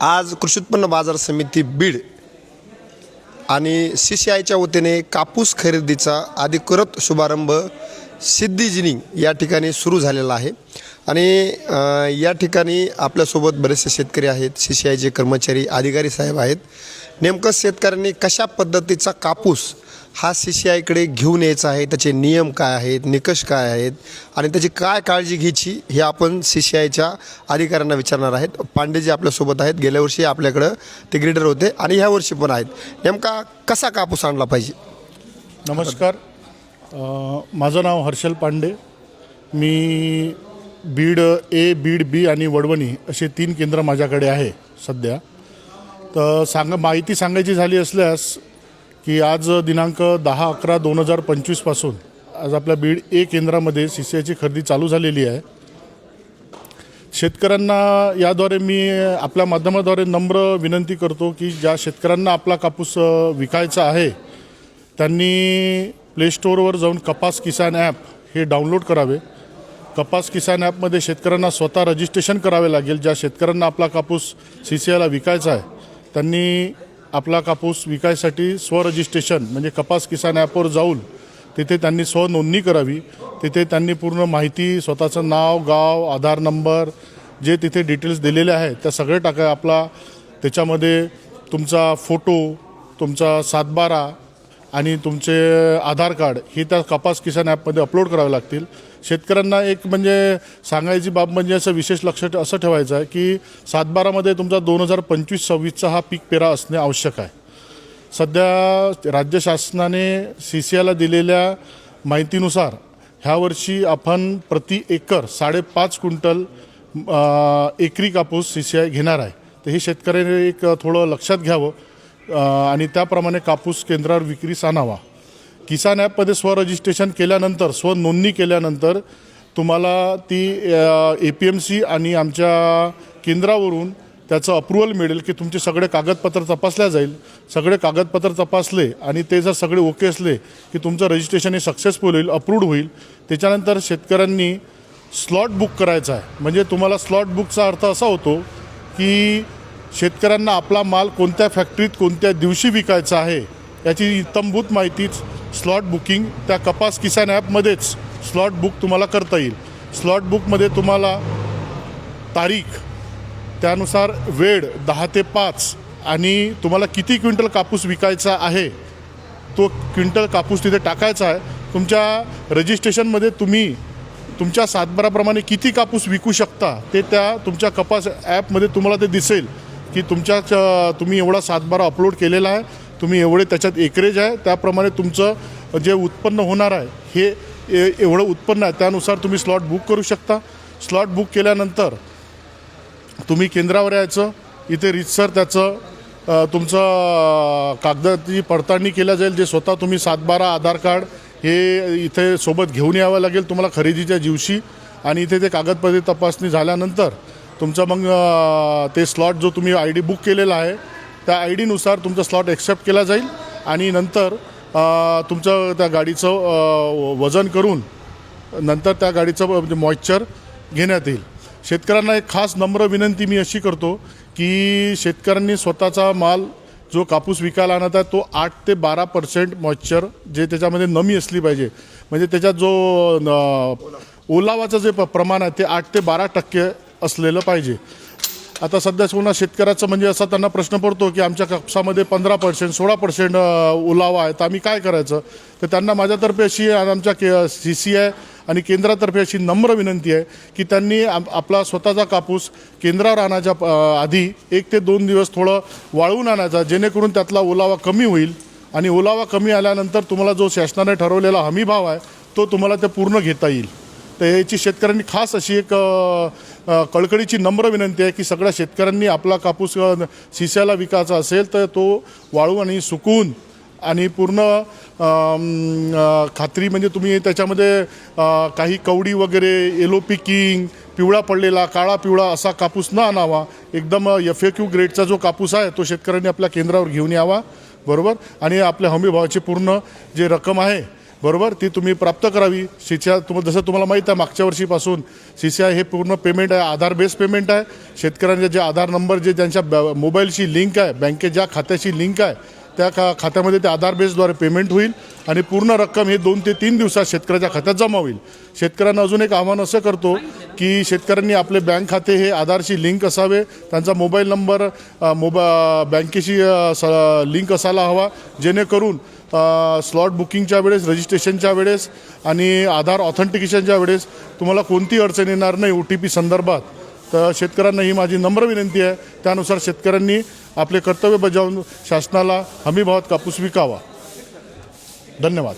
आज कृषी उत्पन्न बाजार समिती बीड आणि सी सी आयच्या वतीने कापूस खरेदीचा अधिकृत शुभारंभ सिद्धीजिनिंग या ठिकाणी सुरू झालेला आहे. आणि या ठिकाणी आपल्यासोबत बरेचसे शेतकरी आहेत सी सी आयचे कर्मचारी अधिकारी साहेब आहेत. नेमकं शेतकऱ्यांनी कशा पद्धतीचा कापूस हा सी सी आयकडे घेऊन यायचा आहे. त्याचे नियम काय आहेत निकष काय आहेत आणि त्याची काय काळजी घ्यायची हे आपण सी सी आयच्या अधिकाऱ्यांना विचारणार आहेत. पांडेजी आपल्यासोबत आहेत. गेल्या वर्षी आपल्याकडं ते ग्रेडर होते आणि ह्या वर्षी पण आहेत. नेमका कसा कापूस आणला पाहिजे? नमस्कार. माझं नाव हर्षल पांडे. मी बीड ए बीड बी आणि वडवणी असे तीन केंद्र माझ्याकडे आहे सध्या. तर सांग माहिती सांगायची झाली असल्यास की आज दिनांक दहा अकरा दोन हजार पंचवीसपासून आज आपल्या बीड ए केंद्रामध्ये सी सी आयची खरेदी चालू झालेली आहे. शेतकऱ्यांना याद्वारे मी आपल्या माध्यमाद्वारे नम्र विनंती करतो की ज्या शेतकऱ्यांना आपला कापूस विकायचा आहे त्यांनी प्ले स्टोअरवर जाऊन कपास किसान ॲप हे डाउनलोड करावे. कपास किसान ॲपमध्ये शेतकऱ्यांना स्वतः रजिस्ट्रेशन करावे लागेल. ज्या शेतकऱ्यांना आपला कापूस सी सी आयला विकायचा आहे त्यांनी आपला कापूस विकायसाठी स्वरजिस्ट्रेशन म्हणजे कपास किसान ॲपवर जाऊन तिथे त्यांनी स्वनोंदणी करावी. तिथे त्यांनी पूर्ण माहिती स्वतःचं नाव गाव आधार नंबर जे तिथे डिटेल्स दिलेले आहेत त्या सगळे टाका आपला. त्याच्यामध्ये तुमचा फोटो तुमचा सातबारा आणि तुमचे आधार कार्ड हे त्या कपास किसान ॲपमध्ये अपलोड करावे लागतील. शेतकऱ्यांना एक म्हणजे सांगायची बाब म्हणजे असं विशेष लक्ष असं ठेवायचं आहे की सातबारामध्ये तुमचा दोन हजार पंचवीस सव्वीसचा हा पीक पेरा असणे आवश्यक आहे. सध्या राज्य शासनाने सी सी आयला दिलेल्या माहितीनुसार ह्या वर्षी आपण प्रति एकर साडेपाच क्विंटल एकरी कापूस सी सी आय घेणार आहे. तर हे शेतकऱ्यांनी एक थोडं लक्षात घ्यावं. आणि त्याप्रमाणे कापूस केंद्रावर विक्रीस आणावा किसान ॲपमध्ये स्वरजिस्ट्रेशन केल्यानंतर स्वनोंदणी केल्यानंतर तुम्हाला ती ए पी एम सी आणि आमच्या केंद्रावरून त्याचं अप्रुव्हल मिळेल की तुमचे सगळे कागदपत्र तपासल्या जाईल. सगळे कागदपत्र तपासले आणि ते जर सगळे ओके असले की तुमचं रजिस्ट्रेशन हे सक्सेसफुल होईल अप्रूव्ड होईल. त्याच्यानंतर शेतकऱ्यांनी स्लॉट बुक करायचा आहे. म्हणजे तुम्हाला स्लॉट बुकचा अर्थ असा होतो की शेतकऱ्यांना आपला माल कोणत्या फॅक्टरीत कोणत्या दिवशी विकायचा आहे याची इत्तमभूत माहितीच स्लॉट बुकिंग त्या कपास किसान ॲपमध्येच स्लॉट बुक तुम्हाला करता येईल. स्लॉट बुकमध्ये तुम्हाला तारीख त्यानुसार वेळ दहा ते पाच आणि तुम्हाला किती क्विंटल कापूस विकायचा आहे तो क्विंटल कापूस तिथे टाकायचा आहे. तुमच्या रजिस्ट्रेशनमध्ये तुम्ही तुमच्या सातबाराप्रमाणे किती कापूस विकू शकता ते त्या तुमच्या कपास ॲपमध्ये तुम्हाला ते दिसेल. की तुमच्या तुम्ही एवढा सातबारा अपलोड केलेला आहे तुम्ही एवढे त्याच्यात एकरेज आहे त्याप्रमाणे तुमचं जे उत्पन्न होणार आहे हे ए- एवढं उत्पन्न आहे त्यानुसार तुम्ही स्लॉट बुक करू शकता. स्लॉट बुक केल्यानंतर तुम्ही केंद्रावर यायचं इथे रितसर त्याचं तुमचं कागदाची पडताळणी केल्या जाईल जे स्वतः तुम्ही सातबारा आधार कार्ड हे इथे सोबत घेऊन यावं लागेल तुम्हाला खरेदीच्या दिवशी. आणि इथे ते कागदपत्रे तपासणी झाल्यानंतर तुमचं मग ते स्लॉट जो तुम्ही आय डी बुक केलेला आहे त्या आय डीनुसार तुमचा स्लॉट ॲक्सेप्ट केला जाईल आणि नंतर तुमचं त्या गाडीचं वजन करून नंतर त्या गाडीचं म्हणजे मॉइश्चर घेण्यात येईल. शेतकऱ्यांना एक खास नम्र विनंती मी अशी करतो की शेतकऱ्यांनी स्वतःचा माल जो कापूस विकायला आणत आहे तो आठ ते बारा पर्सेंट मॉइश्चर जे त्याच्यामध्ये नमी असली पाहिजे. म्हणजे त्याच्यात जो न- ओलावाचं जे प- प्रमाण आहे ते आठ ते बारा टक्के असलेलं पाहिजे. आता सध्या पुन्हा शेतकऱ्याचं म्हणजे असा त्यांना प्रश्न पडतो की आमच्या कापसामध्ये पंधरा पर्सेंट सोळा पर्सेंट ओलावा आहे. तर आम्ही काय करायचं? तर त्यांना माझ्यातर्फे अशी आणि आमच्या के सी सी आय आणि केंद्रातर्फे अशी नम्र विनंती आहे की त्यांनी आपला स्वतःचा कापूस केंद्रावर आणायच्या आधी एक ते दोन दिवस थोडं वाळवून आणायचा जेणेकरून त्यातला ओलावा कमी होईल. आणि ओलावा कमी आल्यानंतर तुम्हाला जो शासनाने ठरवलेला हमी भाव आहे तो तुम्हाला ते पूर्ण घेता येईल. तर याची शेतकऱ्यांनी खास अशी एक कळकळीची नम्र विनंती आहे की सगळ्या शेतकऱ्यांनी आपला कापूस शिस्याला विकायचा असेल तर तो वाळू आणि सुकून आणि पूर्ण खात्री म्हणजे तुम्ही त्याच्यामध्ये काही कवडी वगैरे येलो पिकिंग पिवळा पडलेला काळा पिवळा असा कापूस न आणावा. एकदम एफ ए क्यू ग्रेडचा जो कापूस आहे तो शेतकऱ्यांनी आपल्या केंद्रावर घेऊन यावा. बरोबर? आणि आपल्या हमीभावाची पूर्ण जे रक्कम आहे बरोबर? ती तुम्ही प्राप्त करावी. सी तुम जसं तुम्हाला माहीत आहे मागच्या वर्षीपासून शिष्या हे पूर्ण पेमेंट आहे आधार बेस पेमेंट आहे. शेतकऱ्यांचे जे आधार नंबर जे त्यांच्या मोबाईलशी लिंक आहे बँकेच्या खात्याशी लिंक आहे त्या खा खात्यामध्ये ते आधार बेसद्वारे पेमेंट होईल आणि पूर्ण रक्कम हे दोन ते तीन दिवसात शेतकऱ्याच्या खात्यात जमा होईल. शेतकऱ्यांना अजून एक आव्हान असं करतो की शेतकऱ्यांनी आपले बँक खाते हे आधारशी लिंक असावे त्यांचा मोबाईल नंबर मोबा बँकेशी स लिंक असायला हवा जेणेकरून स्लॉट बुकिंगच्या वेळेस रजिस्ट्रेशनच्या वेळेस आणि आधार ऑथेंटिकेशनच्या वेळेस तुम्हाला कोणती अडचण येणार नाही ओ टी पी संदर्भात. तर शेतकऱ्यांना ही माझी नम्र विनंती आहे. त्यानुसार शेतकऱ्यांनी आपले कर्तव्य बजावून शासनाला हमीभावात कापूस विकावा. धन्यवाद.